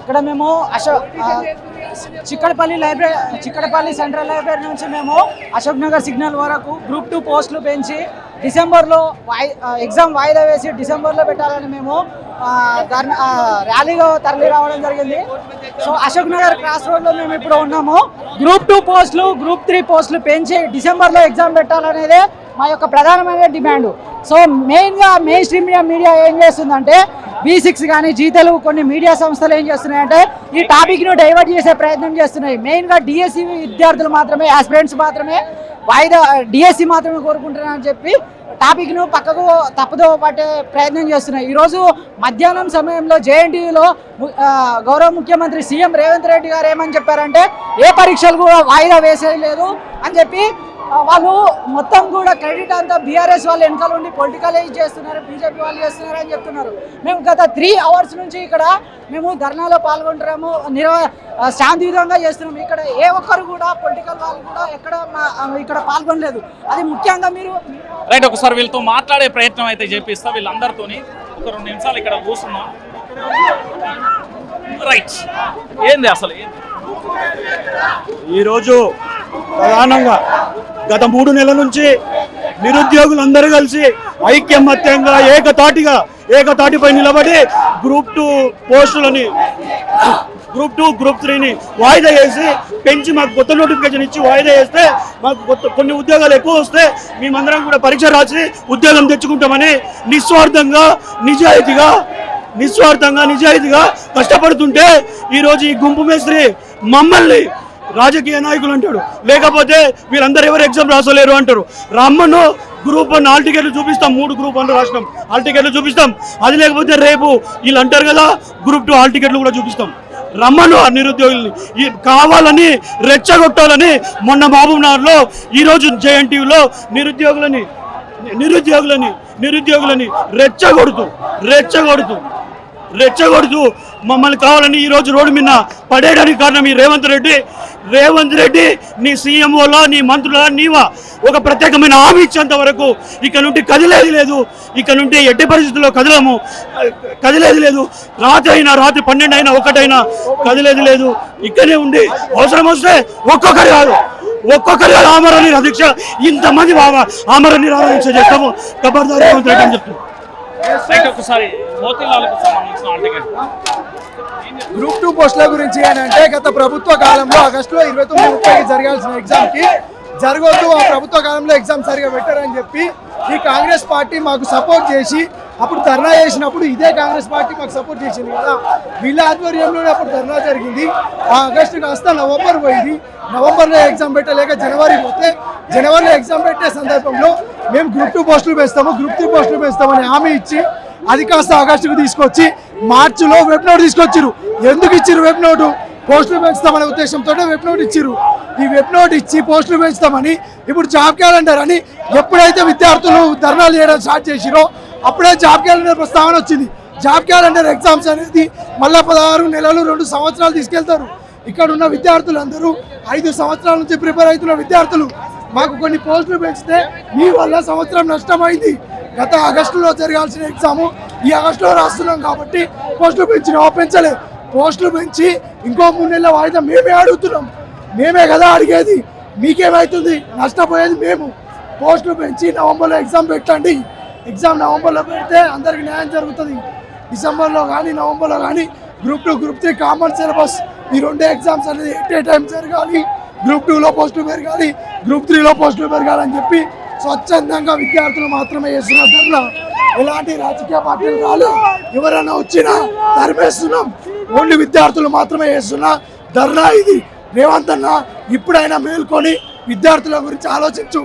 ఇక్కడ మేము Ashok Chikkadpally library Chikkadpally central library నుంచి మేము అశోక్ నగర్ సిగ్నల్ వరకు గ్రూప్ టూ పోస్టులు పెంచి డిసెంబర్లో వాయి ఎగ్జామ్ వాయిదా వేసి డిసెంబర్లో పెట్టాలని మేము ఆ, ర్యాలీగా తరలి రావడం జరిగింది. సో అశోక్ నగర్ క్రాస్ రోడ్లో మేము ఇప్పుడు ఉన్నాము. గ్రూప్ టూ పోస్టులు గ్రూప్ త్రీ పోస్టులు పెంచి డిసెంబర్లో ఎగ్జామ్ పెట్టాలనేదే మా యొక్క ప్రధానమైన డిమాండ్. సో మెయిన్గా మెయిన్ స్ట్రీమ్ మీడియా మీడియా ఏం చేస్తుందంటే బీ సిక్స్ కానీ జీ తెలుగు కొన్ని మీడియా సంస్థలు ఏం చేస్తున్నాయంటే ఈ టాపిక్ను డైవర్ట్ చేసే ప్రయత్నం చేస్తున్నాయి. మెయిన్గా డిఎస్సి విద్యార్థులు మాత్రమే ఆస్పిరెంట్స్ మాత్రమే వాయిదా డిఎస్సి మాత్రమే కోరుకుంటున్నారని చెప్పి టాపిక్ను పక్కకు తప్పుదో పట్టే ప్రయత్నం చేస్తున్నాయి. ఈరోజు మధ్యాహ్నం సమయంలో జేఎన్టీయూలో గౌరవ ముఖ్యమంత్రి సీఎం రేవంత్ రెడ్డి గారు ఏమని చెప్పారంటే ఏ పరీక్షలు కూడా వాయిదా వేసేయలేదు అని చెప్పి వాళ్ళు మొత్తం కూడా క్రెడిట్ అంతా బీఆర్ఎస్ వాళ్ళు వెనకాల ఉండి పొలిటికలైజ్ చేస్తున్నారు బీజేపీ వాళ్ళు చేస్తున్నారు అని చెప్తున్నారు. మేము గత త్రీ అవర్స్ నుంచి ఇక్కడ మేము ధర్నాలో పాల్గొంటున్నాము నిరవ శాంతియుతంగా చేస్తున్నాము. ఇక్కడ ఏ ఒక్కరు కూడా పొలిటికల్ వాళ్ళు కూడా ఎక్కడ ఇక్కడ పాల్గొనలేదు. అది ముఖ్యంగా మీరు రైట్ ఒకసారి వీళ్ళతో మాట్లాడే ప్రయత్నం అయితే చేపిస్తా వీళ్ళందరితోని. ఒక రెండు నిమిషాలు ఇక్కడ కూర్చున్నాం. రైట్. ఏంది అసలు? ఏంది ఈరోజు ప్రధానంగా గత మూడు నెలల నుంచి నిరుద్యోగులందరూ కలిసి ఐక్యమత్యంగా ఏకతాటిగా ఏకతాటిపై నిలబడి గ్రూప్ టూ పోస్టులని గ్రూప్ టూ గ్రూప్ త్రీని వాయిదా వేసి పెంచి మాకు కొత్త నోటిఫికేషన్ ఇచ్చి వాయిదా వేస్తే మాకు కొత్త కొన్ని ఉద్యోగాలు ఎక్కువ వస్తే మేమందరం కూడా పరీక్ష రాసి ఉద్యోగం తెచ్చుకుంటామని నిస్వార్థంగా నిజాయితీగా నిస్వార్థంగా నిజాయితీగా కష్టపడుతుంటే ఈరోజు ఈ గుంపు మేస్త్రి మమ్మల్ని రాజకీయ నాయకులు అంటాడు. లేకపోతే వీళ్ళందరూ ఎవరు ఎగ్జామ్ రాసలేరు అంటారు. రమ్మను గ్రూప్ వన్ హాల్ టికెట్లు చూపిస్తాం మూడు గ్రూప్ వన్ రాసినాం. హాల్ టికెట్లు చూపిస్తాం. అది లేకపోతే రేపు వీళ్ళు అంటారు కదా గ్రూప్ టూ హాల్ టికెట్లు కూడా చూపిస్తాం. రమ్మను ఆ నిరుద్యోగుల్ని. ఈ కావాలని రెచ్చగొట్టాలని మొన్న మహబూబ్నగర్లో ఈరోజు జేఎన్టీయూలో నిరుద్యోగులని నిరుద్యోగులని నిరుద్యోగులని రెచ్చగొడుతూ రెచ్చగొడుతూ రెచ్చగొడుతూ మమ్మల్ని కావాలని ఈరోజు రోడ్డు మీద పడేయడానికి కారణం ఈ రేవంత్ రెడ్డి. రేవంత్ రెడ్డి నీ సీఎంఓలో నీ మంత్రుల నీవా? ఒక ప్రత్యేకమైన హామీ ఇచ్చేంత వరకు ఇక్కడ నుండి కదిలేది లేదు. ఇక్కడ నుండి ఎట్టి పరిస్థితుల్లో కదలము? కదిలేది లేదు. రాత్రి అయినా రాత్రి పన్నెండు అయినా ఒకటైనా కదిలేది లేదు. ఇక్కడే ఉండి అవసరం వస్తే ఒక్కొక్కరు కాదు ఒక్కొక్కరు కాదు ఆమరణ అధ్యక్ష ఇంతమంది బాబా ఆమరణ దీక్ష చేస్తాము. ఖబర్దారి రేవంత్ రెడ్డి అని చెప్తున్నాం ఒకసారి మోతీలాల్కు సంబంధించిన ఆర్టికల్ గ్రూప్ టూ పోస్టుల గురించి ఏంటంటే గత ప్రభుత్వ కాలంలో ఆగస్టులో ఇరవై తొమ్మిది ముప్పైకి జరగాల్సిన ఎగ్జామ్కి జరగొద్దు ఆ ప్రభుత్వ కాలంలో ఎగ్జామ్ సరిగా పెట్టారని చెప్పి ఈ కాంగ్రెస్ పార్టీ మాకు సపోర్ట్ చేసి అప్పుడు ధర్నా చేసినప్పుడు ఇదే కాంగ్రెస్ పార్టీ మాకు సపోర్ట్ చేసింది కదా. వీళ్ళ ఆధ్వర్యంలోనే అప్పుడు ధర్నా జరిగింది. ఆ ఆగస్టు కాస్త నవంబర్ పోయింది. నవంబర్లో ఎగ్జామ్ పెట్టలేక జనవరి పోతే జనవరిలో ఎగ్జామ్ పెట్టే సందర్భంలో మేము గ్రూప్ టూ పోస్టులు వేస్తాము గ్రూప్ త్రీ పోస్టులు వేస్తామని హామీ ఇచ్చి అది కాస్త ఆగస్టుకు తీసుకొచ్చి మార్చిలో వెబ్ నోట్ తీసుకొచ్చారు ఎందుకు ఇచ్చారు వెబ్ నోటు పోస్టులు పెంచుతామనే ఉద్దేశంతో వెబ్ నోట్ ఇచ్చారు ఈ వెబ్ నోట్ ఇచ్చి పోస్టులు పెంచుతామని ఇప్పుడు జాబ్ క్యాలెండర్ అని ఎప్పుడైతే విద్యార్థులు ధర్నాలు చేయడం స్టార్ట్ చేసిరో అప్పుడే జాబ్ క్యాలెండర్ ప్రస్తావన వచ్చింది. జాబ్ క్యాలెండర్ ఎగ్జామ్స్ అనేది మళ్ళీ పదహారు నెలలు రెండు సంవత్సరాలు తీసుకెళ్తారు. ఇక్కడ ఉన్న విద్యార్థులందరూ ఐదు సంవత్సరాల నుంచి ప్రిపేర్ అవుతున్న విద్యార్థులు మాకు కొన్ని పోస్టులు పెంచితే మీ వల్ల సంవత్సరం నష్టమైంది. గత ఆగస్టులో జరగాల్సిన ఎగ్జామ్ ఈ ఆగస్టులో రాస్తున్నాం కాబట్టి పోస్టులు పెంచినా పెంచలేదు పోస్టులు పెంచి ఇంకో మూడు నెలల వాయిదా మేమే అడుగుతున్నాం. మేమే కదా అడిగేది. మీకేమవుతుంది నష్టపోయేది మేము. పోస్టులు పెంచి నవంబర్లో ఎగ్జామ్ పెట్టండి. ఎగ్జామ్ నవంబర్లో పెడితే అందరికి న్యాయం జరుగుతుంది. డిసెంబర్లో కానీ నవంబర్లో కానీ group two group three common syllabus. ఈ రెండే ఎగ్జామ్స్ అనేది ఎట్ ఏ టైం జరగాలి? గ్రూప్ టూలో పోస్టులు పెరగాలి. గ్రూప్ త్రీలో పోస్టులు పెరగాలని చెప్పి స్వచ్ఛందంగా విద్యార్థులు మాత్రమే చేస్తున్న ధర్నా ఎలాంటి రాజకీయ పార్టీలు రాలేదు ఎవరైనా వచ్చినా ధర్మేస్తున్నాం ఓన్లీ విద్యార్థులు మాత్రమే చేస్తున్నా ధర్నా ఇది. రేవంత్ అన్న ఇప్పుడైనా మేల్కొని విద్యార్థుల గురించి ఆలోచించు.